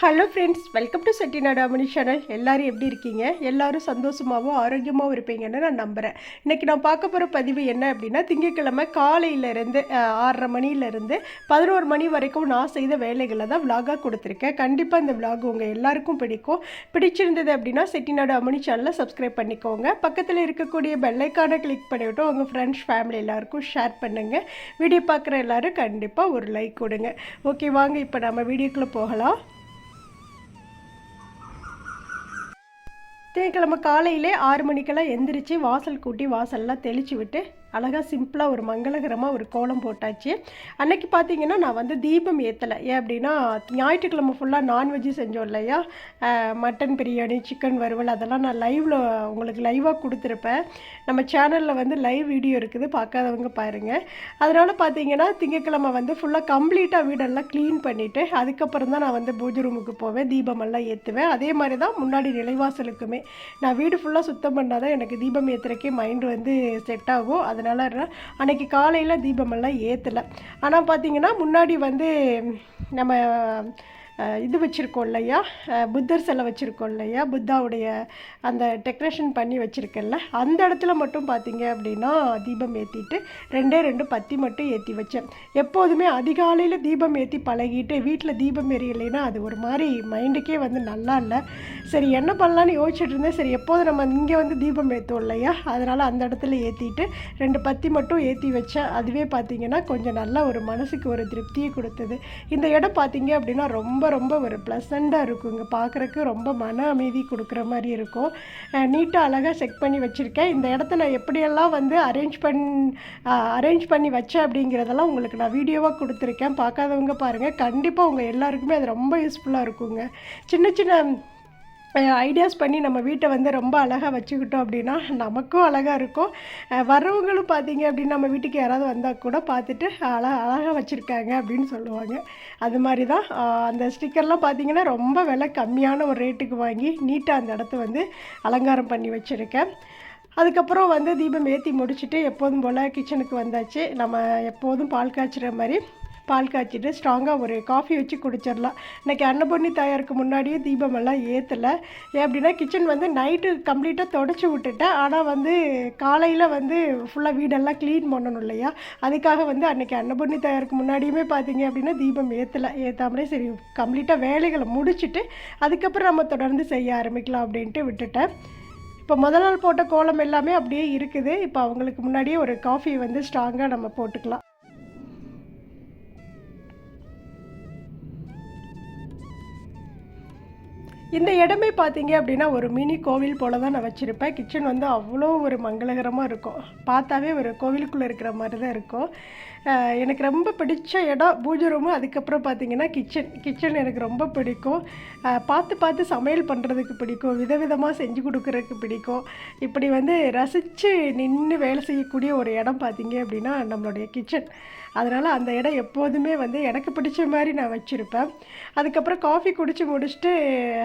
Hello friends welcome to Chettinad அமனி channel எல்லோரும் எப்படி இருக்கீங்க? எல்லோரும் சந்தோஷமாகவும் ஆரோக்கியமாகவும் இருப்பீங்கன்னு நான் நம்புகிறேன் இன்றைக்கி நான் பார்க்க போகிற பதிவு என்ன அப்படின்னா திங்கட்கிழமை காலையிலேருந்து ஆறரை மணிலேருந்து பதினோரு மணி வரைக்கும் நான் செய்த வேலைகளை தான் விலாகாக கொடுத்துருக்கேன். கண்டிப்பாக இந்த விலாக் உங்கள் எல்லாருக்கும் பிடிக்கும். பிடிச்சிருந்தது அப்படின்னா செட்டிநாடு அமனி சேனலை சப்ஸ்கிரைப் பண்ணிக்கோங்க. பக்கத்தில் இருக்கக்கூடிய பெல்லைக்கான கிளிக் பண்ணிவிட்டு உங்கள் ஃப்ரெண்ட்ஸ் ஃபேமிலி எல்லாருக்கும் ஷேர் பண்ணுங்கள் வீடியோ பார்க்குற எல்லாரும் கண்டிப்பாக ஒரு லைக் கொடுங்க. ஓகே வாங்க இப்போ நம்ம வீடியோக்குள்ளே போகலாம். திங்கக்கிழமை காலையிலே ஆறு மணிக்கெல்லாம் எந்திரிச்சு வாசல் கூட்டி வாசல்லாம் தெளித்து விட்டு அழகாக சிம்பிளாக ஒரு மங்களகரமாக ஒரு கோலம் போட்டாச்சு. அன்னைக்கு பார்த்தீங்கன்னா நான் வந்து தீபம் ஏற்றலை ஏன் அப்படின்னா ஞாயிற்றுக்கிழமை ஃபுல்லாக நான்வெஜ்ஜு செஞ்சோம் இல்லையா? மட்டன் பிரியாணி சிக்கன் வறுவல் அதெல்லாம் நான் லைவில் உங்களுக்கு லைவாக கொடுத்துருப்பேன். நம்ம சேனலில் வந்து லைவ் வீடியோ இருக்குது. பார்க்காதவங்க பாருங்கள் அதனால் பார்த்தீங்கன்னா திங்கக்கிழமை வந்து ஃபுல்லாக கம்ப்ளீட்டாக வீடெல்லாம் க்ளீன் பண்ணிவிட்டு அதுக்கப்புறம் தான் நான் வந்து பூஜை ரூமுக்கு போவேன். தீபமெல்லாம் ஏற்றுவேன் அதே மாதிரி தான் முன்னாடி நிலைவாசலுக்குமே. நான் வீடு ஃபுல்லாக சுத்தம் பண்ணால் தான் எனக்கு தீபம் ஏற்றுறக்கே மைண்டு வந்து செட் ஆகும். அதனால் அன்னைக்கு காலையில் தீபமெல்லாம் ஏற்றலை ஆனால் பார்த்திங்கன்னா முன்னாடி வந்து நம்ம இது வச்சுருக்கோம் இல்லையா? புத்தர் சிலை வச்சுருக்கோம் இல்லையா? புத்தாவுடைய அந்த டெக்ரேஷன் பண்ணி வச்சுருக்கேன்ல. அந்த இடத்துல மட்டும் பார்த்தீங்க அப்படின்னா தீபம் ஏற்றிட்டு ரெண்டே ரெண்டு பத்தி மட்டும் ஏற்றி வச்சேன். எப்போதுமே அதிகாலையில் தீபம் ஏற்றி பழகிட்டு வீட்டில் தீபம் எரியலைன்னா அது ஒரு மாதிரி மைண்டுக்கே வந்து நல்லா இல்லை. சரி என்ன பண்ணலான்னு யோசிச்சுட்டு இருந்தேன். சரி எப்போதும் நம்ம இங்கே வந்து தீபம் ஏற்றுவோம் இல்லையா? அதனால் அந்த இடத்துல ஏற்றிட்டு ரெண்டு பத்தி மட்டும் ஏற்றி வச்சேன். அதுவே பார்த்தீங்கன்னா கொஞ்சம் நல்லா ஒரு மனசுக்கு ஒரு திருப்தியை கொடுத்தது. இந்த இடம் பார்த்தீங்க அப்படின்னா ரொம்ப ரொம்ப ஒரு ப்ளசண்ட்டாக இருக்குங்க பார்க்குறக்கு ரொம்ப மன அமைதி கொடுக்குற மாதிரி இருக்கும். நீட்டாக அழகாக செக் பண்ணி வச்சுருக்கேன். இந்த இடத்த நான் எப்படியெல்லாம் வந்து அரேஞ்ச் பண் அரேஞ்ச் பண்ணி வச்சேன் அப்படிங்கிறதெல்லாம் உங்களுக்கு நான் வீடியோவாக கொடுத்துருக்கேன். பார்க்காதவங்க பாருங்கள் கண்டிப்பாக உங்கள் எல்லாருக்குமே அது ரொம்ப யூஸ்ஃபுல்லாக இருக்குங்க. சின்ன சின்ன ஐடியாஸ் பண்ணி நம்ம வீட்டை வந்து ரொம்ப அழகாக வச்சுக்கிட்டோம் அப்படின்னா நமக்கும் அழகாக இருக்கும். வர்றவங்களும் பார்த்தீங்க அப்படின்னா நம்ம வீட்டுக்கு யாராவது வந்தால் கூட பார்த்துட்டு அழகா அழகாக வச்சுருக்காங்க அப்படின்னு சொல்லுவாங்க. அது மாதிரி தான் அந்த ஸ்டிக்கர்லாம் பார்த்தீங்கன்னா ரொம்ப விலை கம்மியான ஒரு ரேட்டுக்கு வாங்கி நீட்டாக அந்த இடத்த வந்து அலங்காரம் பண்ணி வச்சுருக்கேன். அதுக்கப்புறம் வந்து தீபம் ஏற்றி முடிச்சுட்டு எப்போதும் போல் கிச்சனுக்கு வந்தாச்சு. நம்ம எப்போதும் பால் காய்ச்சுற மாதிரி பால் காய்ச்சிட்டு ஸ்ட்ராங்காக ஒரு காஃபி வச்சு குடிச்சிடலாம். இன்றைக்கி அன்னபூர்ணி தாயாருக்கு முன்னாடியே தீபமெல்லாம் ஏற்றலை ஏன் அப்படின்னா கிச்சன் வந்து நைட்டு கம்ப்ளீட்டாக தொடச்சி விட்டுட்டேன். ஆனால் வந்து காலையில் வந்து ஃபுல்லாக வீடெல்லாம் க்ளீன் பண்ணணும் இல்லையா? அதுக்காக வந்து அன்றைக்கி அன்னபூர்ணி தாயாருக்கு முன்னாடியுமே பார்த்தீங்க அப்படின்னா தீபம் ஏற்றலை ஏற்றாமலே சரி கம்ப்ளீட்டாக வேலைகளை முடிச்சுட்டு அதுக்கப்புறம் நம்ம தொடர்ந்து செய்ய ஆரம்பிக்கலாம் அப்படின்ட்டு விட்டுட்டேன். இப்போ முதல் நாள் போட்ட கோலம் எல்லாமே அப்படியே இருக்குது. இப்போ அவங்களுக்கு முன்னாடியே ஒரு காஃபி வந்து ஸ்ட்ராங்காக நம்ம போட்டுக்கலாம். இந்த இடமே பார்த்தீங்க அப்படின்னா ஒரு மினி கோவில் போல தான் நான் வச்சுருப்பேன். கிச்சன் வந்து அவ்வளோ ஒரு மங்களகரமாக இருக்கும். பார்த்தாவே ஒரு கோவிலுக்குள்ளே இருக்கிற மாதிரி தான் இருக்கும். எனக்கு ரொம்ப பிடிச்ச இடம் பூஜை ரூமு அதுக்கப்புறம் பார்த்தீங்கன்னா கிச்சன் கிச்சன் எனக்கு ரொம்ப பிடிக்கும். பார்த்து பார்த்து சமையல் பண்ணுறதுக்கு பிடிக்கும். விதவிதமாக செஞ்சு கொடுக்குறதுக்கு பிடிக்கும். இப்படி வந்து ரசித்து நின்று வேலை செய்யக்கூடிய ஒரு இடம் பார்த்தீங்க அப்படின்னா நம்மளுடைய கிச்சன் அதனால் அந்த இடம் எப்போதுமே வந்து எனக்கு பிடிச்ச மாதிரி நான் வச்சுருப்பேன். அதுக்கப்புறம் காஃபி குடித்து முடிச்சுட்டு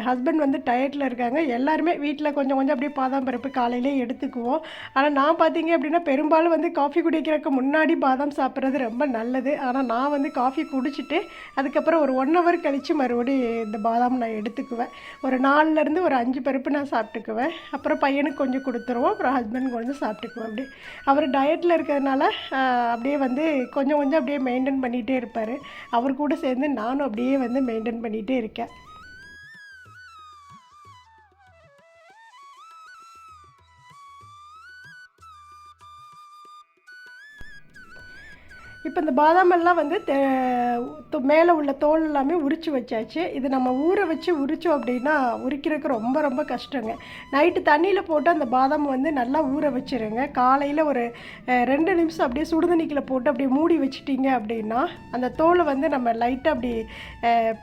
ஹஸ்பண்ட் வந்து டயட்டில் இருக்காங்க. எல்லாருமே வீட்டில் கொஞ்சம் கொஞ்சம் அப்படியே பாதாம் பருப்பு காலையிலே எடுத்துக்குவோம். ஆனால் நான் பார்த்தீங்க அப்படின்னா பெரும்பாலும் வந்து காஃபி குடிக்கிறதுக்கு முன்னாடி பாதாம் சாப்பிட்றது ரொம்ப நல்லது. ஆனால் நான் வந்து காஃபி குடிச்சிட்டு அதுக்கப்புறம் ஒரு ஒன் ஹவர் கழித்து மறுபடியும் இந்த பாதாம் நான் எடுத்துக்குவேன். ஒரு நாலுலேருந்து ஒரு அஞ்சு பருப்பு நான் சாப்பிட்டுக்குவேன். அப்புறம் பையனுக்கு கொஞ்சம் கொடுத்துருவோம். அப்புறம் ஹஸ்பண்ட் கொஞ்சம் சாப்பிட்டுக்குவோம். அப்படி. அவர் டயட்டில் இருக்கிறதுனால அப்படியே வந்து கொஞ்சம் கொஞ்சம் அப்படியே மெயின்டைன் பண்ணிகிட்டே இருப்பார். அவர் கூட சேர்ந்து நானும் அப்படியே வந்து மெயின்டைன் பண்ணிகிட்டே இருக்கேன். இப்போ இந்த பாதாமெல்லாம் வந்து மேலே உள்ள தோல் எல்லாமே உரிச்சு வச்சாச்சு. இது நம்ம ஊற வச்சு உரித்தோம் அப்படின்னா உரிக்கிறதுக்கு ரொம்ப ரொம்ப கஷ்டங்க. நைட்டு தண்ணியில் போட்டு அந்த பாதாம் வந்து நல்லா ஊற வச்சிருங்க. காலையில் ஒரு ரெண்டு நிமிஷம் அப்படியே சுடுதண்ணிக்கில் போட்டு அப்படியே மூடி வச்சிட்டிங்க அப்படின்னா அந்த தோலை வந்து நம்ம லைட்டாக அப்படி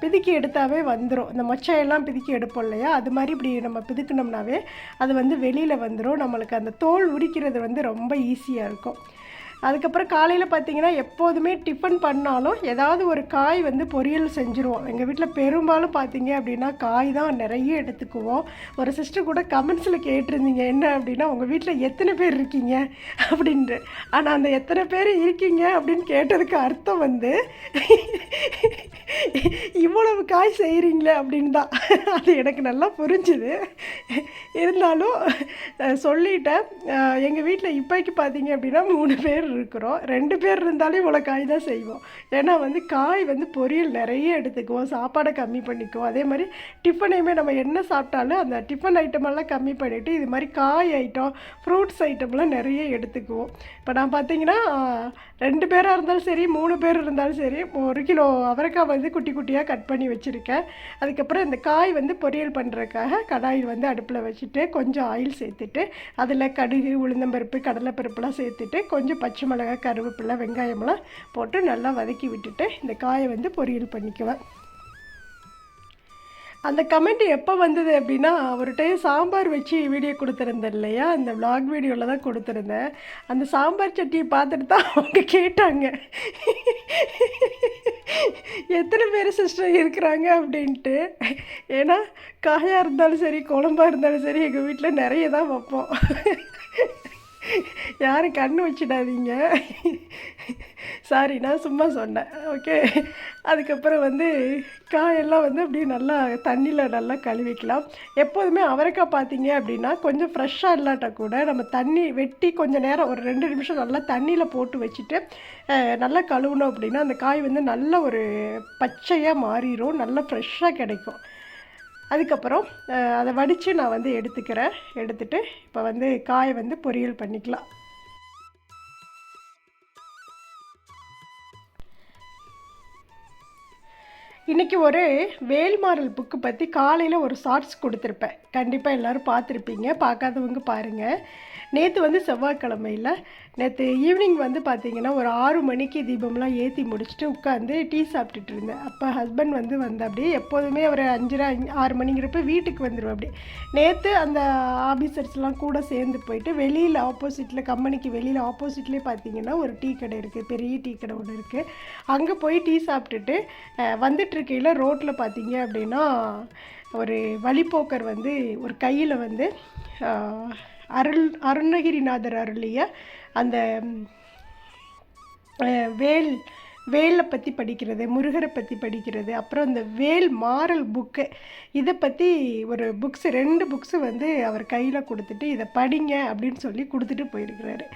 பிதுக்கி எடுத்தாவே வந்துடும் இந்த மொச்சையெல்லாம் பிதுக்கி எடுப்போம் இல்லையா? அது மாதிரி இப்படி நம்ம பிதுக்கினோம்னாவே அது வந்து வெளியில் வந்துடும் நம்மளுக்கு அந்த தோல் உரிக்கிறது வந்து ரொம்ப ஈஸியாக இருக்கும். அதுக்கப்புறம் காலையில் பார்த்தீங்கன்னா எப்போதுமே டிஃபன் பண்ணாலும் ஏதாவது ஒரு காய் வந்து பொரியல் செஞ்சுருவோம். எங்கள் வீட்டில் பெரும்பாலும் பார்த்தீங்க அப்படின்னா காய் தான் நிறைய எடுத்துக்குவோம். ஒரு சிஸ்டர் கூட கமெண்ட்ஸில் கேட்டிருந்தீங்க என்ன அப்படின்னா உங்கள் வீட்டில் எத்தனை பேர் இருக்கீங்க? அப்படின்ட்டு. ஆனால் அந்த எத்தனை பேர் இருக்கீங்க அப்படின்னு கேட்டதுக்கு அர்த்தம் வந்து இவ்வளவு காய் செய்கிறீங்களே அப்படின்னு தான். அது எனக்கு நல்லா புரிஞ்சுது. இருந்தாலும் சொல்லிட்டேன். எங்கள் வீட்டில் இப்போக்கு பார்த்தீங்க அப்படின்னா மூணு பேர் இருக்கிறோம். ரெண்டு பேர் இருந்தாலே இவ்வளோ காய் தான் செய்வோம். ஏன்னா வந்து காய் வந்து பொரியல் நிறைய எடுத்துக்குவோம். சாப்பாடை கம்மி பண்ணிக்குவோம். அதே மாதிரி டிஃபனையுமே நம்ம என்ன சாப்பிட்டாலும் அந்த டிஃபன் ஐட்டமெல்லாம் கம்மி பண்ணிவிட்டு இது மாதிரி காய் ஐட்டம் ஃப்ரூட்ஸ் ஐட்டம்லாம் நிறைய எடுத்துக்குவோம். இப்போ நான் பார்த்தீங்கன்னா ரெண்டு பேராக இருந்தாலும் சரி மூணு பேர் இருந்தாலும் சரி ஒரு கிலோ அவரைக்காய் வந்து குட்டி குட்டியாக கட் பண்ணி வச்சுருக்கேன். அதுக்கப்புறம் இந்த காய் வந்து பொரியல் பண்ணுறதுக்காக கடாயில் வந்து அடுப்பில் வச்சுட்டு கொஞ்சம் ஆயில் சேர்த்துட்டு அதில் கடுகு உளுந்தம்பருப்பு கடலைப்பருப்புலாம் சேர்த்துட்டு கொஞ்சம் பச்சை பச்சை மிளகாய் கருவேப்பிலை வெங்காயமெல்லாம் போட்டு நல்லா வதக்கி விட்டுட்டு இந்த காயை வந்து பொரியல் பண்ணிக்குவேன். அந்த கமெண்ட் எப்போ வந்தது அப்படின்னா ஒரு டைம் சாம்பார் வச்சு வீடியோ கொடுத்துருந்தேன் இல்லையா? அந்த விளாக் வீடியோவில் தான் கொடுத்துருந்தேன். அந்த சாம்பார் சட்டியை பார்த்துட்டு தான் அவங்க கேட்டாங்க. எத்தனை பேர் சிஸ்டர் இருக்கிறாங்க அப்படின்ட்டு. ஏன்னா காயாக இருந்தாலும் சரி குழம்பாக இருந்தாலும் சரி எங்கள் வீட்டில் நிறைய தான் வைப்போம். யாரும் கண்ணு வச்சிடாதீங்க. சாரி நான் சும்மா சொன்னேன். ஓகே அதுக்கப்புறம் வந்து காயெல்லாம் வந்து அப்படியே நல்லா தண்ணியில் நல்லா கழுவிக்கலாம். எப்போதுமே அவரைக்காய் பார்த்தீங்க அப்படின்னா கொஞ்சம் ஃப்ரெஷ்ஷாக இல்லாட்டா கூட நம்ம தண்ணி வெட்டி கொஞ்சம் நேரம் ஒரு ரெண்டு நிமிஷம் நல்லா தண்ணியில் போட்டு வச்சுட்டு நல்லா கழுவுனோம் அப்படின்னா அந்த காய் வந்து நல்ல ஒரு பச்சையாக மாறிடும் நல்லா ஃப்ரெஷ்ஷாக கிடைக்கும். அதுக்கப்புறம் அதை வடித்து நான் வந்து எடுத்துக்கிறேன். எடுத்துகிட்டு இப்போ வந்து காயை வந்து பொரியல் பண்ணிக்கலாம். இன்றைக்கி ஒரு வேல்மாறல் புக்கு பற்றி காலையில் ஒரு ஷார்ட்ஸ் கொடுத்துருப்பேன். கண்டிப்பாக எல்லோரும் பார்த்துருப்பீங்க. பார்க்காதவங்க பாருங்கள் நேற்று வந்து செவ்வாய்க்கிழமையில் நேற்று ஈவினிங் வந்து பார்த்திங்கன்னா ஒரு ஆறு மணிக்கு தீபம்லாம் ஏற்றி முடிச்சுட்டு உட்காந்து டீ சாப்பிட்டுட்டு இருந்தேன். அப்போ ஹஸ்பண்ட் வந்து வந்த அப்படியே எப்போதுமே ஒரு அஞ்சரை அஞ்சு- ஆறு மணிங்கிறப்ப வீட்டுக்கு வந்துடும் அப்படி நேற்று அந்த ஆஃபீஸர்ஸ்லாம் கூட சேர்ந்து போயிட்டு வெளியில் ஆப்போசிட்டில் கம்பெனிக்கு வெளியில் ஆப்போசிட்லேயே பார்த்தீங்கன்னா ஒரு டீ கடை இருக்குது பெரிய டீ கடை ஒன்று இருக்குது அங்கே போய் டீ சாப்பிட்டுட்டு வந்துட்டுருக்கையில் ரோட்டில் பார்த்தீங்க அப்படின்னா ஒரு வழிப்போக்கர் வந்து ஒரு கையில் வந்து அருள் அருணகிரிநாதர் அருளிய அந்த வேல் வேலை பற்றி படிக்கிறது முருகரை பற்றி படிக்கிறது அப்புறம் இந்த வேல் மாறல் புக்கு இதை பற்றி ஒரு புக்ஸு ரெண்டு புக்ஸு வந்து அவர் கையில் கொடுத்துட்டு இதை படிங்க அப்படின்னு சொல்லி கொடுத்துட்டு போயிருக்கிறாரு.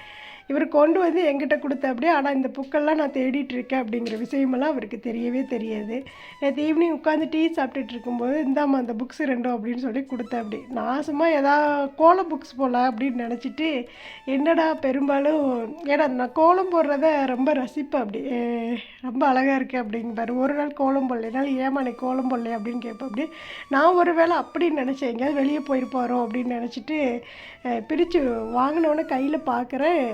இவர் கொண்டு வந்து எங்கிட்ட கொடுத்த அப்படியே ஆனால் இந்த புக்கெல்லாம் நான் தேடிட்டு இருக்கேன் அப்படிங்கிற விஷயமெல்லாம் அவருக்கு தெரியவே தெரியாது. நேற்று ஈவினிங் உட்காந்து டீ சாப்பிட்டுட்டு இருக்கும்போது இந்தாம்மா அந்த புக்ஸ் ரெண்டும் அப்படின்னு சொல்லி கொடுத்தேன் அப்படி. நான் சும்மா எதா கோலம் புக்ஸ் போடலாம் அப்படின்னு நினச்சிட்டு என்னடா பெரும்பாலும் ஏன்னா நான் கோலம் போடுறத ரொம்ப ரசிப்பேன் அப்படி. ரொம்ப அழகாக இருக்கு அப்படிங்கிற ஒரு நாள் கோலம் போடலைனாலும் ஏமா நீ கோலம் போடல அப்படின்னு கேட்பேன் அப்படி. நான் ஒரு வேளை அப்படின்னு நினச்சேன் எங்கேயாவது வெளியே போயிருப்பாரோ அப்படின்னு நினச்சிட்டு பிரித்து வாங்கினவொடனே கையில் பார்க்குறேன்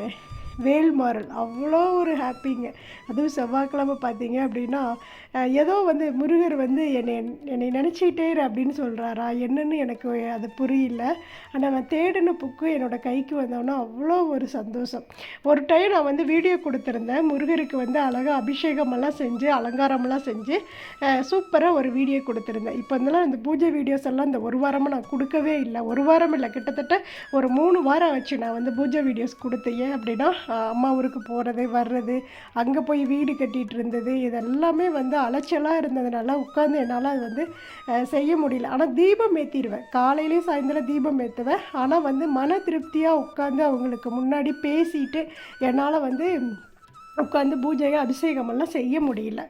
வேல்மாறல் அவ்வளோ ஒரு ஹாப்பிங்க. அதுவும் செவ்வாய்க்கிழமை பார்த்தீங்க அப்படின்னா ஏதோ வந்து முருகர் வந்து என்னை என்னை நினச்சிக்கிட்டே அப்படின்னு சொல்கிறாரா என்னன்னு எனக்கு அது புரியல. ஆனால் நான் தேடின புக்கு என்னோடய கைக்கு வந்தோன்னா அவ்வளோ ஒரு சந்தோஷம். ஒரு டைம் நான் வந்து வீடியோ கொடுத்துருந்தேன். முருகருக்கு வந்து அழகாக அபிஷேகமெல்லாம் செஞ்சு அலங்காரமெல்லாம் செஞ்சு சூப்பராக ஒரு வீடியோ கொடுத்துருந்தேன். இப்போ இருந்தாலும் இந்த பூஜை வீடியோஸ் எல்லாம் இந்த ஒரு வாரமாக நான் கொடுக்கவே இல்லை. ஒரு வாரம் இல்லை. கிட்டத்தட்ட ஒரு மூணு வாரம் ஆச்சு நான் வந்து பூஜை வீடியோஸ் கொடுத்தேன். ஏன் அப்படின்னா அம்மா ஊருக்கு போகிறது வர்றது அங்கே போய் வீடு கட்டிகிட்டு இருந்தது இதெல்லாமே வந்து அலைச்சலாக இருந்ததுனால உட்காந்து என்னால் அது வந்து செய்ய முடியல. ஆனால் தீபம் ஏற்றிடுவேன் காலையிலேயும் சாயந்தரம் தீபம் ஏற்றுவேன் ஆனால் வந்து மன திருப்தியாக உட்காந்து அவங்களுக்கு முன்னாடி பேசிட்டு என்னால் வந்து உட்காந்து பூஜை அபிஷேகமெல்லாம் செய்ய முடியல.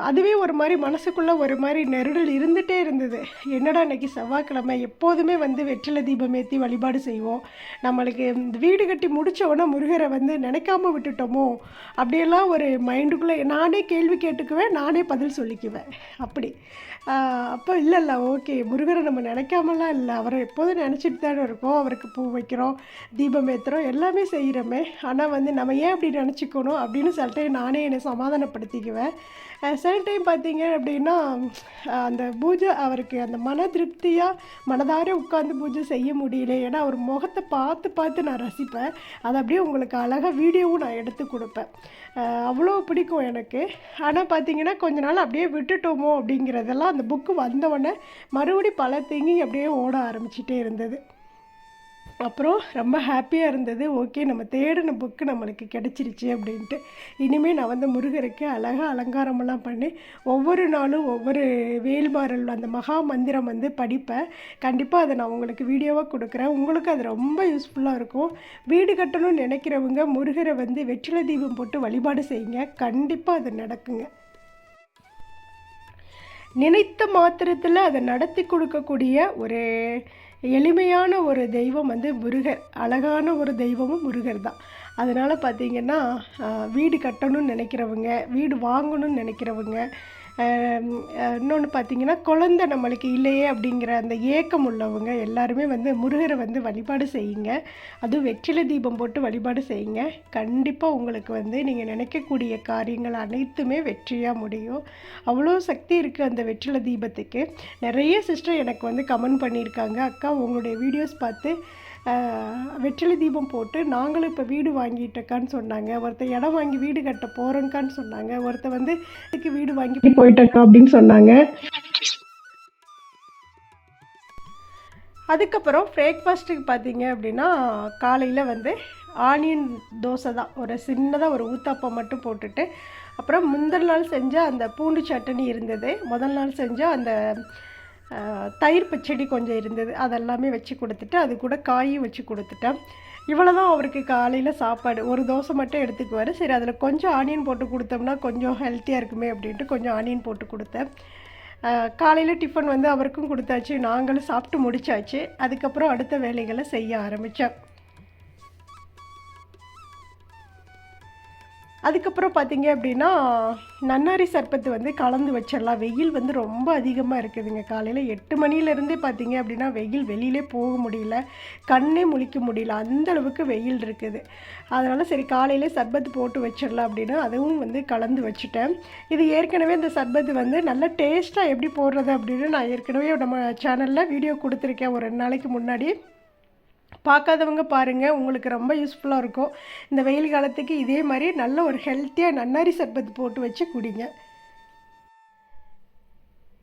அதுவே ஒரு மாதிரி மனசுக்குள்ளே ஒரு மாதிரி நெருடல் இருந்துகிட்டே இருந்தது. என்னடா இன்றைக்கி செவ்வாய்க்கிழமை? எப்போதுமே வந்து வெற்றில தீபம் ஏற்றி வழிபாடு செய்வோம். நம்மளுக்கு இந்த வீடு கட்டி முடிச்ச முருகரை வந்து நினைக்காம விட்டுட்டோமோ? அப்படியெல்லாம் ஒரு மைண்டுக்குள்ளே நானே கேள்வி கேட்டுக்குவேன் நானே பதில் சொல்லிக்குவேன். அப்படி. அப்போ இல்லை இல்லை ஓகே. முருகரை நம்ம நினைக்காமலாம் இல்லை. அவரை எப்போதும் நினச்சிட்டு தானே இருக்கோம். அவருக்கு பூ வைக்கிறோம் தீபம் ஏற்றுறோம் எல்லாமே செய்கிறோமே ஆனால் வந்து நம்ம ஏன் அப்படி நினச்சிக்கணும் அப்படின்னு சில டைம் நானே என்னை சமாதானப்படுத்திக்குவேன். சில டைம் பார்த்தீங்க அப்படின்னா அந்த பூஜை அவருக்கு அந்த மன திருப்தியாக மனதார உட்காந்து பூஜை செய்ய முடியல. ஏன்னா அவர் முகத்தை பார்த்து பார்த்து நான் ரசிப்பேன். அதை அப்படியே உங்களுக்கு அழகாக வீடியோவும் நான் எடுத்து கொடுப்பேன். அவ்வளோ பிடிக்கும் எனக்கு. ஆனால் பார்த்தீங்கன்னா கொஞ்ச நாள் அப்படியே விட்டுட்டோமோ அப்படிங்கிறதெல்லாம் அந்த புக்கு வந்தவொடனே மறுபடி பல திங்கிங் அப்படியே ஓட ஆரம்பிச்சிட்டே இருந்தது. அப்புறம் ரொம்ப ஹாப்பியாக இருந்தது. ஓகே நம்ம தேடின புக்கு நம்மளுக்கு கிடச்சிருச்சு அப்படின்ட்டு. இனிமேல் நான் வந்து முருகருக்கு அழகாக அலங்காரமெல்லாம் பண்ணி ஒவ்வொரு நாளும் ஒவ்வொரு வேல்மாறல் அந்த மகா மந்திரம் வந்து படிப்பேன். கண்டிப்பாக அதை நான் உங்களுக்கு வீடியோவாக கொடுக்குறேன். உங்களுக்கு அது ரொம்ப யூஸ்ஃபுல்லாக இருக்கும். வீடு கட்டணும்னு நினைக்கிறவங்க முருகரை வந்து வெற்றிலை தீபம் போட்டு வழிபாடு செய்யுங்க. கண்டிப்பாக அது நடக்குங்க. நினைத்த மாத்திரத்தில் அதை நடத்தி கொடுக்கக்கூடிய ஒரு எளிமையான ஒரு தெய்வம் வந்து முருகர். அழகான ஒரு தெய்வமும் முருகர் தான். அதனால் பார்த்தீங்கன்னா வீடு கட்டணும்னு நினைக்கிறவங்க வீடு வாங்கணும்னு நினைக்கிறவங்க இன்னொன்று பார்த்தீங்கன்னா குழந்தை நம்மளுக்கு இல்லையே அப்படிங்கிற அந்த ஏக்கம் உள்ளவங்க எல்லாருமே வந்து முருகரை வந்து வழிபாடு செய்யுங்க. அதுவும் வெற்றிலை தீபம் போட்டு வழிபாடு செய்யுங்க. கண்டிப்பாக உங்களுக்கு வந்து நீங்கள் நினைக்கக்கூடிய காரியங்கள் அனைத்துமே வெற்றியாக முடியும். அவ்வளோ சக்தி இருக்குது அந்த வெற்றிலை தீபத்துக்கு. நிறைய சிஸ்டர் எனக்கு வந்து கமெண்ட் பண்ணியிருக்காங்க. அக்கா உங்களுடைய வீடியோஸ் பார்த்து வெற்றிலை தீபம் போட்டு நாங்களும் இப்போ வீடு வாங்கிட்டக்கான்னு சொன்னாங்க. ஒருத்தர் இடம் வாங்கி வீடு கட்ட போகிறோங்கான்னு சொன்னாங்க. ஒருத்தர் வந்து இதுக்கு வீடு வாங்கி போயிட்டக்கா அப்படின்னு சொன்னாங்க. அதுக்கப்புறம் பிரேக்ஃபாஸ்ட்டுக்கு பார்த்தீங்க அப்படின்னா காலையில் வந்து ஆனியன் தோசை தான். ஒரு சின்னதாக ஒரு ஊத்தாப்பம் மட்டும் போட்டுட்டு அப்புறம் முந்தின நாள் செஞ்ச அந்த பூண்டு சட்னி இருந்தது. முதல் நாள் செஞ்ச அந்த தயிர் பச்சடி கொஞ்சம் இருந்தது. அதெல்லாமே வச்சு கொடுத்துட்டு அது கூட காயும் வச்சு கொடுத்துட்டேன். இவ்வளோ தான் அவருக்கு காலையில் சாப்பாடு. ஒரு தோசை மட்டும் எடுத்துக்குவார். சரி அதில் கொஞ்சம் ஆனியன் போட்டு கொடுத்தோம்னா கொஞ்சம் ஹெல்த்தியாக இருக்குமே அப்படின்ட்டு கொஞ்சம் ஆனியன் போட்டு கொடுத்தேன். காலையில் டிஃபன் வந்து அவருக்கும் கொடுத்தாச்சு. நாங்களும் சாப்பிட்டு முடிச்சாச்சு. அதுக்கப்புறம் அடுத்த வேலைகளை செய்ய ஆரம்பித்தேன் அதுக்கப்புறம் பார்த்தீங்க அப்படின்னா நன்னாரி சர்பத்து வந்து கலந்து வச்சிடலாம் வெயில் வந்து ரொம்ப அதிகமாக இருக்குதுங்க. காலையில் எட்டு மணிலேருந்தே பார்த்தீங்க அப்படின்னா வெயில் வெளியிலே போக முடியல. கண்ணே முழிக்க முடியல. அந்த அளவுக்கு வெயில் இருக்குது. அதனால் சரி காலையிலே சர்பத்து போட்டு வச்சிடலாம் அப்படின்னு அதுவும் வந்து கலந்து வச்சுட்டேன். இது ஏற்கனவே இந்த சர்பத்து வந்து நல்ல டேஸ்ட்டாக எப்படி போடுறது அப்படின்னு நான் ஏற்கனவே நம்ம சேனலில் வீடியோ கொடுத்துருக்கேன். ஒரு ரெண்டு நாளைக்கு முன்னாடி. பார்க்காதவங்க பாருங்கள் உங்களுக்கு ரொம்ப யூஸ்ஃபுல்லாக இருக்கும். இந்த வெயில் காலத்துக்கு இதே மாதிரி நல்ல ஒரு ஹெல்த்தியாக நன்னாரி சர்பத் போட்டு வச்சு குடிங்க.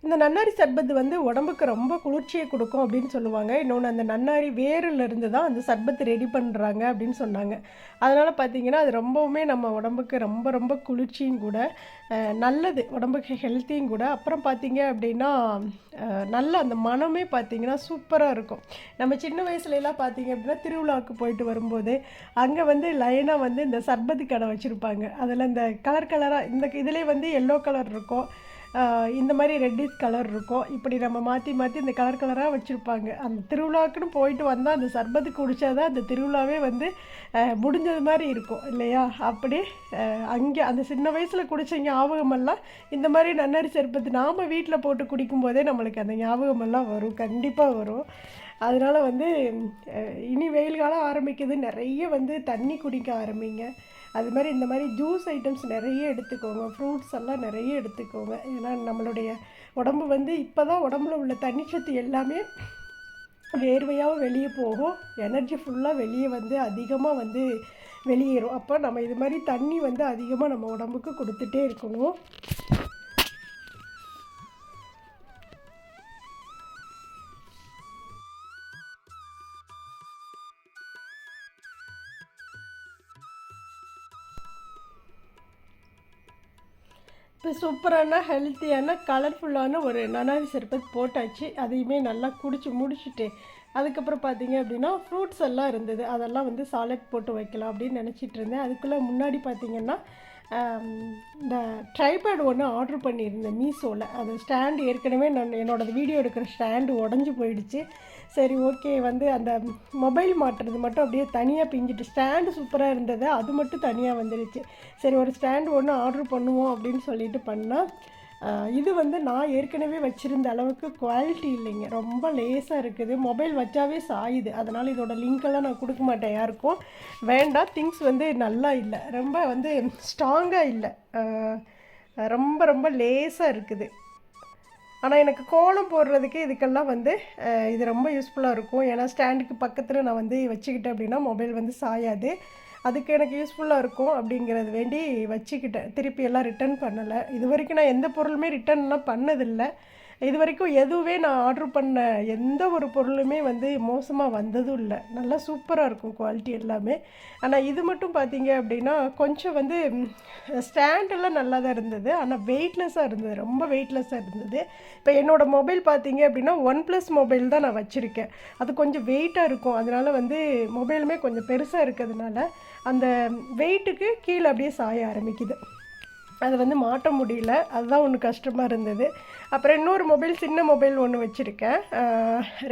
இந்த நன்னாரி சர்பத்து வந்து உடம்புக்கு ரொம்ப குளிர்ச்சியை கொடுக்கும் அப்படின்னு சொல்லுவாங்க. இன்னொன்று அந்த நன்னாரி வேரில் இருந்து தான் அந்த சர்பத்து ரெடி பண்ணுறாங்க அப்படின்னு சொன்னாங்க. அதனால் பார்த்தீங்கன்னா அது ரொம்பவுமே நம்ம உடம்புக்கு ரொம்ப ரொம்ப குளிர்ச்சியும் கூட நல்லது. உடம்புக்கு ஹெல்த்தியும் கூட. அப்புறம் பார்த்தீங்க அப்படின்னா நல்ல அந்த மனமே பார்த்தீங்கன்னா சூப்பராக இருக்கும். நம்ம சின்ன வயசுலலாம் பார்த்தீங்க அப்படின்னா திருவிழாவுக்கு போயிட்டு வரும்போது அங்கே வந்து லைனாக வந்து இந்த சர்பத்து கடை வச்சுருப்பாங்க. அதில் இந்த கலர் கலராக இந்த இதிலே வந்து எல்லோ கலர் இருக்கும். இந்த மாதிரி ரெட்டிஷ் கலர் இருக்கும். இப்படி நம்ம மாற்றி மாற்றி இந்த கலர் கலராக வச்சுருப்பாங்க. அந்த திருவிழாக்குன்னு போயிட்டு வந்தால் அந்த சர்பத்து குடித்தாதான் அந்த திருவிழாவே வந்து முடிஞ்சது மாதிரி இருக்கும். இல்லையா? அப்படி அங்கே அந்த சின்ன வயசில் குடித்த ஞாபகமெல்லாம் இந்த மாதிரி நன்னாரி சர்பத்து நாம் வீட்டில் போட்டு குடிக்கும்போதே நம்மளுக்கு அந்த ஞாபகமெல்லாம் வரும். கண்டிப்பாக வரும். அதனால் வந்து இனி வெயில் காலம் ஆரம்பிக்குது. நிறைய வந்து தண்ணி குடிக்க ஆரம்பிங்க. அது மாதிரி இந்த மாதிரி ஜூஸ் ஐட்டம்ஸ் நிறைய எடுத்துக்கோங்க. ஃப்ரூட்ஸ் எல்லாம் நிறைய எடுத்துக்கோங்க. ஏன்னா நம்மளுடைய உடம்பு வந்து இப்போ தான் உடம்புல உள்ள தண்ணிச்சத்து எல்லாமே வேர்வையாக வெளியே போகும். எனர்ஜி ஃபுல்லாக வெளியே வந்து அதிகமாக வந்து வெளியேறும். அப்போ நம்ம இது மாதிரி தண்ணி வந்து அதிகமாக நம்ம உடம்புக்கு கொடுத்துட்டே இருக்கணும். சூப்பரான ஹெல்த்தியான கலர்ஃபுல்லான ஒரு நனாவி சர்பத் போட்டாச்சு. அதையுமே நல்லா குடிச்சு முடிச்சுட்டு அதுக்கப்புறம் பார்த்தீங்க அப்படின்னா ஃப்ரூட்ஸ் எல்லாம் இருந்தது. அதெல்லாம் வந்து சாலட் போட்டு வைக்கலாம் அப்படின்னு நினச்சிட்டு இருந்தேன். அதுக்குள்ளே முன்னாடி பார்த்தீங்கன்னா இந்த ட்ரைபேட் ஒன்று ஆர்டர் பண்ணியிருந்தேன் மீஷோவில் அது ஸ்டாண்டு ஏற்கனவே நான் என்னோடய வீடியோ எடுக்கிற ஸ்டாண்டு உடஞ்சி போயிடுச்சு. சரி ஓகே வந்து அந்த மொபைல் மாட்டுறது மட்டும் அப்படியே தனியாக பிஞ்சிட்டு ஸ்டாண்டு சூப்பராக இருந்தது. அது மட்டும் தனியாக வந்துடுச்சு சரி ஒரு ஸ்டாண்டு ஒன்று ஆர்டர் பண்ணுவோம் அப்படின்னு சொல்லிட்டு பண்ணால் இது வந்து நான் ஏற்கனவே வச்சுருந்த அளவுக்கு குவாலிட்டி இல்லைங்க. ரொம்ப லேசாக இருக்குது. மொபைல் வச்சாவே சாயுது. அதனால் இதோட லிங்க்கெல்லாம் நான் கொடுக்க மாட்டேன் யாருக்கும். வேண்டாம் திங்ஸ் வந்து நல்லா இல்லை. ரொம்ப வந்து ஸ்ட்ராங்காக இல்லை. ரொம்ப ரொம்ப லேசாக இருக்குது. ஆனால் எனக்கு கோலம் போடுறதுக்கு இதுக்கெல்லாம் வந்து இது ரொம்ப யூஸ்ஃபுல்லாக இருக்கும். ஏன்னா ஸ்டாண்டுக்கு பக்கத்தில் நான் வந்து வச்சுக்கிட்டேன் அப்படின்னா மொபைல் வந்து சாயாது. அதுக்கு எனக்கு யூஸ்ஃபுல்லாக இருக்கும் அப்படிங்கிறது வேண்டி வச்சுக்கிட்டேன். திருப்பி எல்லாம் ரிட்டர்ன் பண்ணலை. இது வரைக்கும் நான் எந்த பொருளுமே ரிட்டர்ன்லாம் பண்ணதில்லை. இது வரைக்கும் எதுவே நான் ஆர்டர் பண்ண எந்த ஒரு பொருளுமே வந்து மோசமாக வந்ததும் இல்லை. நல்லா சூப்பராக இருக்கும் குவாலிட்டி எல்லாமே. ஆனால் இது மட்டும் பார்த்தீங்க அப்படின்னா கொஞ்சம் வந்து ஸ்டாண்டெல்லாம் நல்லா தான் இருந்தது. ஆனால் வெயிட்லெஸ்ஸாக இருந்தது. ரொம்ப வெயிட்லெஸ்ஸாக இருந்தது. இப்போ என்னோடய மொபைல் பார்த்தீங்க அப்படின்னா ஒன் ப்ளஸ் மொபைல் தான் நான் வச்சுருக்கேன். அது கொஞ்சம் வெயிட்டாக இருக்கும். அதனால வந்து மொபைலுமே கொஞ்சம் பெருசாக இருக்கிறதுனால அந்த வெயிட்டுக்கு கீழே அப்படியே சாய ஆரம்பிக்குது. அதை வந்து மாட்ட முடியல. அதுதான் ஒன்று கஷ்டமாக இருந்தது. அப்புறம் இன்னொரு மொபைல் சின்ன மொபைல் ஒன்று வச்சுருக்கேன்.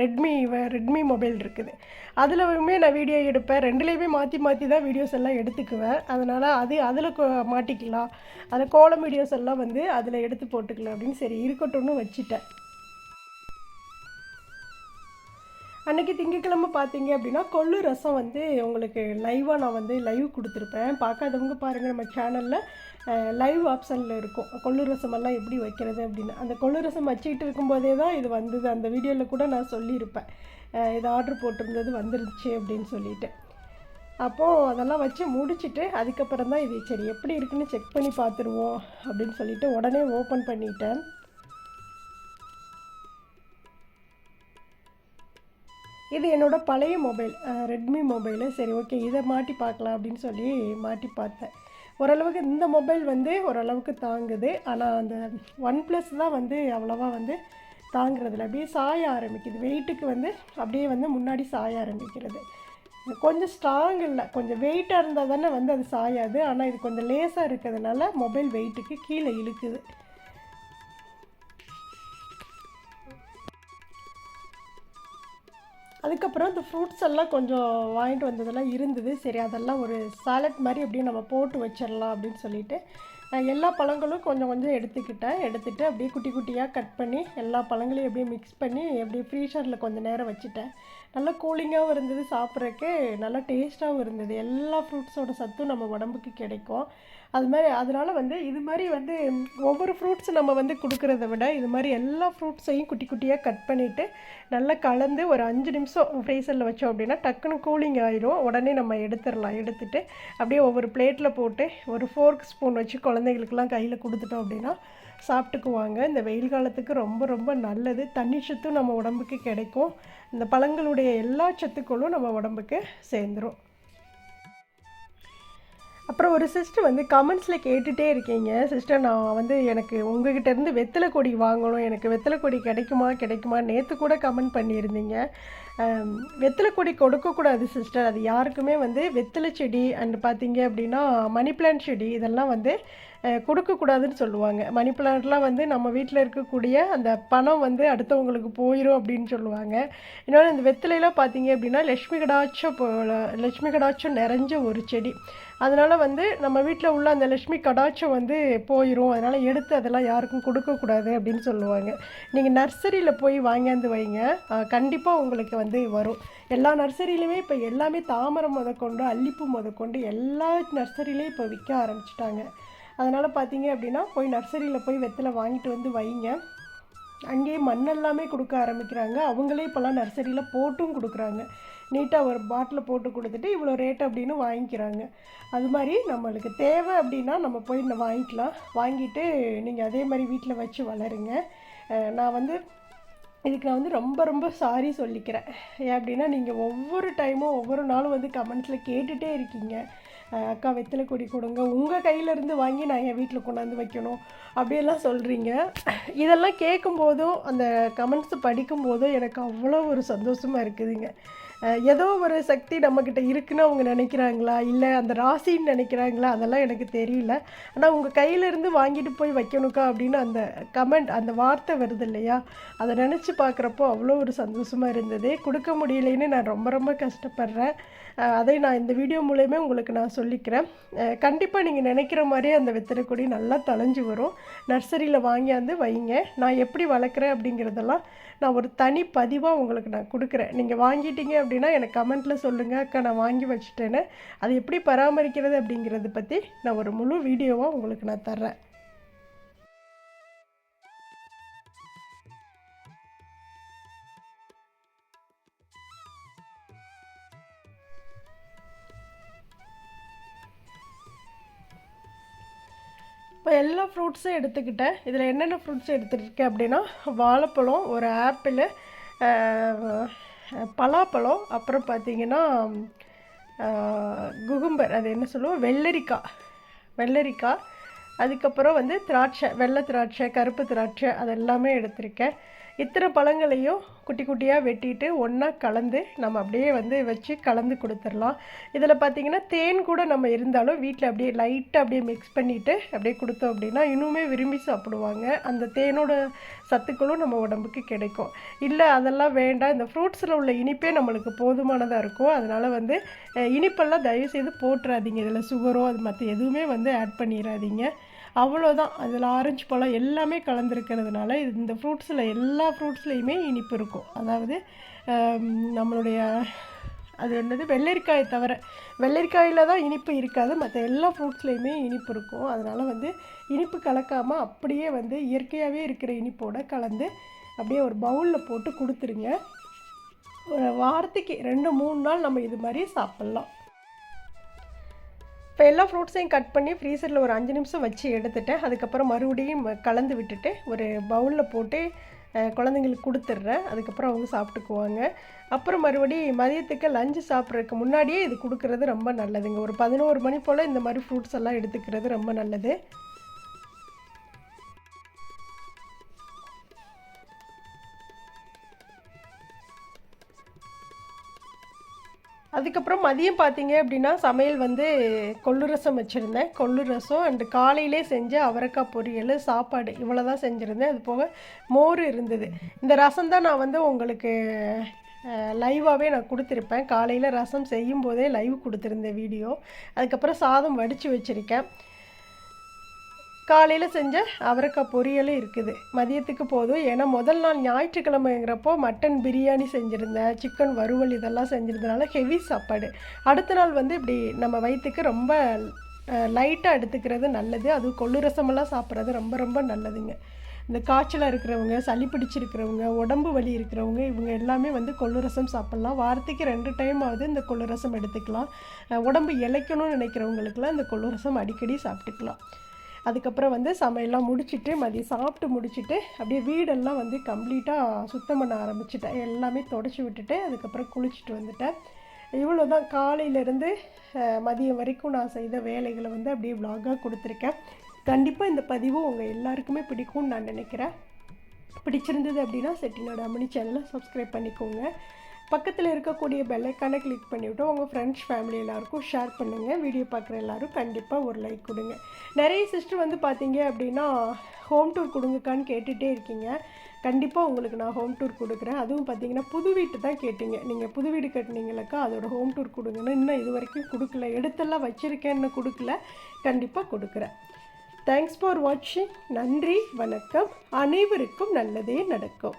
ரெட்மி ரெட்மி மொபைல் இருக்குது. அதுலையுமே நான் வீடியோ எடுப்பேன். ரெண்டுலேயுமே மாற்றி மாற்றி தான் வீடியோஸ் எல்லாம் எடுத்துக்குவேன். அதனால் அது அதில் மாட்டிக்கலாம். அதில் கோலம் வீடியோஸ் எல்லாம் வந்து அதில் எடுத்து போட்டுக்கலாம் அப்படின்னு சரி இருக்கட்டும்னு வச்சுட்டேன். அன்றைக்கி திங்கக்கிழமை பார்த்தீங்க அப்படின்னா கொள்ளு ரசம் வந்து உங்களுக்கு லைவாக நான் வந்து லைவ் கொடுத்துருப்பேன். பார்க்காதவங்க பாருங்கள் நம்ம சேனலில் லைவ் ஆப்ஷனில் இருக்கும். கொள்ளு ரசமெல்லாம் எப்படி வைக்கிறது அப்படின்னு. அந்த கொள்ளு ரசம் வச்சுக்கிட்டு இருக்கும்போதே தான் இது வந்தது. அந்த வீடியோவில் கூட நான் சொல்லியிருப்பேன். இது ஆர்டர் போட்டிருந்தது வந்துருச்சு அப்படின்னு சொல்லிட்டு. அப்போது அதெல்லாம் வச்சு முடிச்சுட்டு அதுக்கப்புறம் தான் இது சரி எப்படி இருக்குன்னு செக் பண்ணி பார்த்துருவோம் அப்படின்னு சொல்லிட்டு உடனே ஓப்பன் பண்ணிட்டேன். இது என்னோடய பழைய மொபைல் ரெட்மி மொபைலு சரி ஓகே இதை மாட்டி பார்க்கலாம் அப்படின்னு சொல்லி மாட்டி பார்த்தேன். ஓரளவுக்கு இந்த மொபைல் வந்து ஓரளவுக்கு தாங்குது. ஆனால் அந்த ஒன் ப்ளஸ் தான் வந்து அவ்வளோவா வந்து தாங்குறதில்ல. அப்படியே சாய ஆரம்பிக்குது. வெயிட்டுக்கு வந்து அப்படியே வந்து முன்னாடி சாய ஆரம்பிக்கிறது. கொஞ்சம் ஸ்ட்ராங் இல்லை. கொஞ்சம் வெயிட்டாக இருந்தால் தானே வந்து அது சாயாது. ஆனால் இது கொஞ்சம் லேசாக இருக்கிறதுனால மொபைல் வெயிட்டுக்கு கீழே இழுக்குது. அதுக்கப்புறம் இந்த ஃப்ரூட்ஸ் எல்லாம் கொஞ்சம் வாங்கிட்டு வந்ததெல்லாம் இருந்தது. சரி அதெல்லாம் ஒரு சாலட் மாதிரி அப்படியே நம்ம போட்டு வச்சிடலாம் அப்படின்னு சொல்லிட்டு நான் எல்லா பழங்களும் கொஞ்சம் கொஞ்சம் எடுத்துக்கிட்டேன். எடுத்துகிட்டு அப்படியே குட்டி குட்டியாக கட் பண்ணி எல்லா பழங்களையும் அப்படியே மிக்ஸ் பண்ணி அப்படியே ஃப்ரீஷரில் கொஞ்சம் நேரம் வச்சுட்டேன். நல்லா கூலிங்காகவும் இருந்தது சாப்பிட்றக்கு நல்லா டேஸ்ட்டாகவும் இருந்தது. எல்லா ஃப்ரூட்ஸோட சத்தும் நம்ம உடம்புக்கு கிடைக்கும். அது மாதிரி அதனால் வந்து இது மாதிரி வந்து ஒவ்வொரு ஃப்ரூட்ஸ் நம்ம வந்து கொடுக்குறத விட இது மாதிரி எல்லா ஃப்ரூட்ஸையும் குட்டி குட்டியாக கட் பண்ணிவிட்டு நல்லா கலந்து ஒரு அஞ்சு நிமிஷம் ஃப்ரீசரில் வச்சோம் அப்படின்னா டக்குன்னு கூலிங் ஆயிரும். உடனே நம்ம எடுத்துடலாம். எடுத்துகிட்டு அப்படியே ஒவ்வொரு பிளேட்டில் போட்டு ஒரு ஃபோர்க் ஸ்பூன் வச்சு குழந்தைகளுக்கெல்லாம் கையில் கொடுத்துட்டோம் அப்படின்னா சாப்பிட்டுக்குவாங்க. இந்த வெயில் காலத்துக்கு ரொம்ப ரொம்ப நல்லது. தண்ணி சத்தும் நம்ம உடம்புக்கு கிடைக்கும். இந்த பழங்களுடைய எல்லா சத்துக்களும் நம்ம உடம்புக்கு சேர்ந்துரும். அப்புறம் ஒரு சிஸ்டர் வந்து கமெண்ட்ஸில் கேட்டுகிட்டே இருக்கீங்க. சிஸ்டர் நான் வந்து எனக்கு உங்ககிட்டேருந்து வெத்தலை கொடி வாங்கணும். எனக்கு வெத்தலை கொடி கிடைக்குமா கிடைக்குமா? நேற்று கூட கமெண்ட் பண்ணியிருந்தீங்க. வெத்தலை கொடி கொடுக்கக்கூடாது சிஸ்டர் அது யாருக்குமே வந்து வெத்தலை செடி அண்ட் பார்த்தீங்க அப்படின்னா மணி பிளான்ட் செடி இதெல்லாம் வந்து கொடுக்கக்கூடாதுன்னு சொல்லுவாங்க. மணி பிளான்ட்லாம் வந்து நம்ம வீட்டில் இருக்கக்கூடிய அந்த பணம் வந்து அடுத்தவங்களுக்கு போயிடும் அப்படின்னு சொல்லுவாங்க. இன்னொன்று இந்த வெத்தலையெல்லாம் பார்த்தீங்க அப்படின்னா லட்சுமி கடாட்சம் போல லட்சுமி கடாட்சம் நிறைஞ்ச ஒரு செடி. அதனால் வந்து நம்ம வீட்டில் உள்ள அந்த லட்சுமி கடாட்சம் வந்து போயிடும் அதனால் எடுத்து அதெல்லாம் யாருக்கும் கொடுக்கக்கூடாது அப்படின்னு சொல்லுவாங்க. நீங்கள் நர்சரியில் போய் வாங்கியாந்து வைங்க. கண்டிப்பாக உங்களுக்கு வந்து வரும். எல்லா நர்சரியிலுமே இப்போ எல்லாமே தாமரம் முதற்கொண்டு அல்லிப்பூ முதற்கொண்டு எல்லா நர்சரியிலையும் இப்போ விற்க ஆரம்பிச்சிட்டாங்க. அதனால் பார்த்தீங்க அப்படின்னா போய் நர்சரியில் போய் வெத்தலை வாங்கிட்டு வந்து வைங்க. அங்கேயே மண்ணெல்லாமே கொடுக்க ஆரம்பிக்கிறாங்க. அவங்களே இப்போல்லாம் நர்சரியில் போட்டும் கொடுக்குறாங்க. நீட்டாக ஒரு பாட்டில் போட்டு கொடுத்துட்டு இவ்வளோ ரேட் அப்படின்னு வாங்கிக்கிறாங்க. அது மாதிரி நம்மளுக்கு தேவை அப்படின்னா நம்ம போய் இந்த வாங்கிக்கலாம். வாங்கிட்டு நீங்கள் அதே மாதிரி வீட்டில் வச்சு வளருங்க. நான் வந்து இதுக்கு நான் வந்து ரொம்ப ரொம்ப சாரி சொல்லிக்கிறேன். ஏன் அப்படின்னா நீங்கள் ஒவ்வொரு டைமும் ஒவ்வொரு நாளும் வந்து கமெண்ட்ஸில் கேட்டுகிட்டே இருக்கீங்க. அக்கா வெத்தலை கொடி கொடுங்க. உங்கள் கையிலேருந்து வாங்கி நான் என் வீட்டில் கொண்டாந்து வைக்கணும். அப்படியெல்லாம் சொல்கிறீங்க இதெல்லாம் கேட்கும்போதும் அந்த கமெண்ட்ஸ் படிக்கும்போதும் எனக்கு அவ்வளோ ஒரு சந்தோஷமாக இருக்குதுங்க. ஏதோ ஒரு சக்தி நம்மக்கிட்ட இருக்குன்னு அவங்க நினைக்கிறாங்களா? இல்லை அந்த ராசின்னு நினைக்கிறாங்களா? அதெல்லாம் எனக்கு தெரியல. ஆனால் உங்கள் கையிலேருந்து வாங்கிட்டு போய் வைக்கணுக்கா அப்படின்னு அந்த கமெண்ட் அந்த வார்த்தை வருது இல்லையா? அதை நினச்சி பார்க்குறப்போ அவ்வளோ ஒரு சந்தோஷமாக இருந்தது. கொடுக்க முடியலைன்னு நான் ரொம்ப ரொம்ப கஷ்டப்படுறேன். அதை நான் இந்த வீடியோ மூலயமே உங்களுக்கு நான் சொல்லிக்கிறேன். கண்டிப்பாக நீங்கள் நினைக்கிற மாதிரியே அந்த வெத்தலை கொடி நல்லா தளைஞ்சு வரும். நர்சரியில் வாங்கியாந்து வைங்க. நான் எப்படி வளர்க்குறேன் அப்படிங்கிறதெல்லாம் நான் ஒரு தனி பதிவாக உங்களுக்கு நான் கொடுக்குறேன். நீங்கள் வாங்கிட்டீங்க அப்படின்னா எனக்கு கமெண்ட்டில் சொல்லுங்கள் அக்கா நான் வாங்கி வச்சுட்டேன்னு. அதை எப்படி பராமரிக்கிறது அப்படிங்கிறத பற்றி நான் ஒரு முழு வீடியோவாக உங்களுக்கு நான் தர்றேன். இப்போ எல்லா ஃப்ரூட்ஸும் எடுத்துக்கிட்டேன். இதில் என்னென்ன ஃப்ரூட்ஸ் எடுத்துருக்கேன் அப்படின்னா வாழைப்பழம் ஒரு ஆப்பிள் பலாப்பழம் அப்புறம் பார்த்தீங்கன்னா குகும்பர் அது என்ன சொல்லுவோம்? வெள்ளரிக்காய். வெள்ளரிக்காய். அதுக்கப்புறம் வந்து திராட்சை வெள்ளை திராட்சை கருப்பு திராட்சை அதெல்லாமே எடுத்திருக்கேன். இத்தனை பழங்களையும் குட்டி குட்டியாக வெட்டிட்டு ஒன்றா கலந்து நம்ம அப்படியே வந்து வச்சு கலந்து கொடுத்துடலாம். இதில் பார்த்திங்கன்னா தேன் கூட நம்ம இருந்தாலும் வீட்டில் அப்படியே லைட்டாக அப்படியே மிக்ஸ் பண்ணிவிட்டு அப்படியே கொடுத்தோம் அப்படின்னா இன்னுமே விரும்பி சாப்பிடுவாங்க. அந்த தேனோட சத்துக்களும் நம்ம உடம்புக்கு கிடைக்கும். இல்லை அதெல்லாம் வேண்டாம். இந்த ஃப்ரூட்ஸில் உள்ள இனிப்பே நம்மளுக்கு போதுமானதாக இருக்கும். அதனால் வந்து இனிப்பெல்லாம் தயவுசெய்து போட்டுறாதீங்க. இதில் சுகரோ அது மற்ற எதுவுமே வந்து ஆட் பண்ணிடாதீங்க அவ்வளோதான் அதில் ஆரஞ்சு பழம் எல்லாமே கலந்துருக்கிறதுனால இந்த ஃப்ரூட்ஸில் எல்லா ஃப்ரூட்ஸ்லேயுமே இனிப்பு இருக்கும். அதாவது நம்மளுடைய அது என்னது? வெள்ளரிக்காயை தவிர வெள்ளரிக்காயில் தான் இனிப்பு இருக்காது. மற்ற எல்லா ஃப்ரூட்ஸ்லேயுமே இனிப்பு இருக்கும். அதனால் வந்து இனிப்பு கலக்காமல் அப்படியே வந்து இயற்கையாகவே இருக்கிற இனிப்போடு கலந்து அப்படியே ஒரு பவுலில் போட்டு கொடுத்துருங்க. ஒரு வாரத்துக்கு ரெண்டு மூணு நாள் நம்ம இது மாதிரி சாப்பிட்லாம். இப்போ எல்லா ஃப்ரூட்ஸையும் கட் பண்ணி ஃப்ரீசரில் ஒரு அஞ்சு நிமிஷம் வச்சு எடுத்துட்டேன் அதுக்கப்புறம் மறுபடியும் கலந்து விட்டுட்டு ஒரு பவுலில் போட்டு குழந்தைங்களுக்கு கொடுத்துட்றேன். அதுக்கப்புறம் அவங்க சாப்பிட்டுக்குவாங்க. அப்புறம் மறுபடி மதியத்துக்கு லஞ்சு சாப்பிட்றதுக்கு முன்னாடியே இது கொடுக்குறது ரொம்ப நல்லதுங்க. ஒரு பதினோரு மணி போல் இந்த மாதிரி ஃப்ரூட்ஸ் எல்லாம் எடுத்துக்கிறது ரொம்ப நல்லது. அதுக்கப்புறம் மதியம் பார்த்தீங்க அப்படின்னா சமையல் வந்து கொள்ளு ரசம் வச்சுருந்தேன். கொள்ளு ரசம் அண்டு காலையிலே செஞ்ச அவரைக்காய் பொரியல் சாப்பாடு இவ்வளோ தான் செஞ்சுருந்தேன். அது போக மோர் இருந்தது. இந்த ரசம் தான் நான் வந்து உங்களுக்கு லைவாகவே நான் கொடுத்துருப்பேன். காலையில் ரசம் செய்யும் போதே லைவ் கொடுத்துருந்தேன் வீடியோ அதுக்கப்புறம் சாதம் வடித்து வச்சுருக்கேன். காலையில் செஞ்ச அவரைக்காய் பொரியலும் இருக்குது. மதியத்துக்கு போதும். ஏன்னா முதல் நாள் ஞாயிற்றுக்கிழமைங்கிறப்போ மட்டன் பிரியாணி செஞ்சுருந்தேன். சிக்கன் வறுவல் இதெல்லாம் செஞ்சுருந்தனால ஹெவி சாப்பாடு. அடுத்த நாள் வந்து இப்படி நம்ம வயிற்றுக்கு ரொம்ப லைட்டாக எடுத்துக்கிறது நல்லது. அதுவும் கொள்ளு ரசமெல்லாம் சாப்பிட்றது ரொம்ப ரொம்ப நல்லதுங்க. இந்த காய்ச்சலாக இருக்கிறவங்க சளி பிடிச்சிருக்கிறவங்க உடம்பு வலி இருக்கிறவங்க இவங்க எல்லாமே வந்து கொள்ளு ரசம் சாப்பிட்லாம். வாரத்துக்கு ரெண்டு டைம் ஆகுது இந்த கொள்ளு ரசம் எடுத்துக்கலாம். உடம்பு இழைக்கணும்னு நினைக்கிறவங்களுக்குலாம் இந்த கொள்ளு ரசம் அடிக்கடி சாப்பிட்டுக்கலாம். அதுக்கப்புறம் வந்து சமையல்லாம் முடிச்சுட்டு மதியம் சாப்பிட்டு முடிச்சுட்டு அப்படியே வீடெல்லாம் வந்து கம்ப்ளீட்டாக சுத்தம் பண்ண ஆரம்பிச்சிட்டேன். எல்லாமே தொடச்சி விட்டுட்டு அதுக்கப்புறம் குளிச்சுட்டு வந்துட்டேன். இவ்வளோ தான் காலையிலேருந்து மதியம் வரைக்கும் நான் செய்த வேலைகளை வந்து அப்படியே விலாகாக கொடுத்துருக்கேன். கண்டிப்பாக இந்த பதிவு உங்கள் எல்லாருக்குமே பிடிக்கும்னு நான் நினைக்கிறேன். பிடிச்சிருந்தது அப்படின்னா செட்டினோட அம்மணி சேனலை சப்ஸ்கிரைப் பண்ணிக்கோங்க. பக்கத்தில் இருக்கக்கூடிய பெல்லைக்கானை கிளிக் பண்ணிவிட்டு உங்கள் ஃப்ரெண்ட்ஸ் ஃபேமிலி எல்லாருக்கும் ஷேர் பண்ணுங்கள் வீடியோ பார்க்குற எல்லோரும் கண்டிப்பாக ஒரு லைக் கொடுங்க. நிறைய சிஸ்டர் வந்து பார்த்தீங்க அப்படின்னா ஹோம் டூர் கொடுங்கக்கான்னு கேட்டுகிட்டே இருக்கீங்க. கண்டிப்பாக உங்களுக்கு நான் ஹோம் டூர் கொடுக்குறேன். அதுவும் பார்த்தீங்கன்னா புது வீட்டு தான் கேட்டீங்க. நீங்கள் புது வீடு கட்டினீங்களாக்கா அதோட ஹோம் டூர் கொடுங்கன்னு இன்னும் இது வரைக்கும் கொடுக்கல. எடுத்தெல்லாம் வச்சுருக்கேன்னு கொடுக்கல. கண்டிப்பாக கொடுக்குறேன். தேங்க்ஸ் ஃபார் வாட்சிங் நன்றி வணக்கம். அனைவருக்கும் நல்லதே நடக்கும்.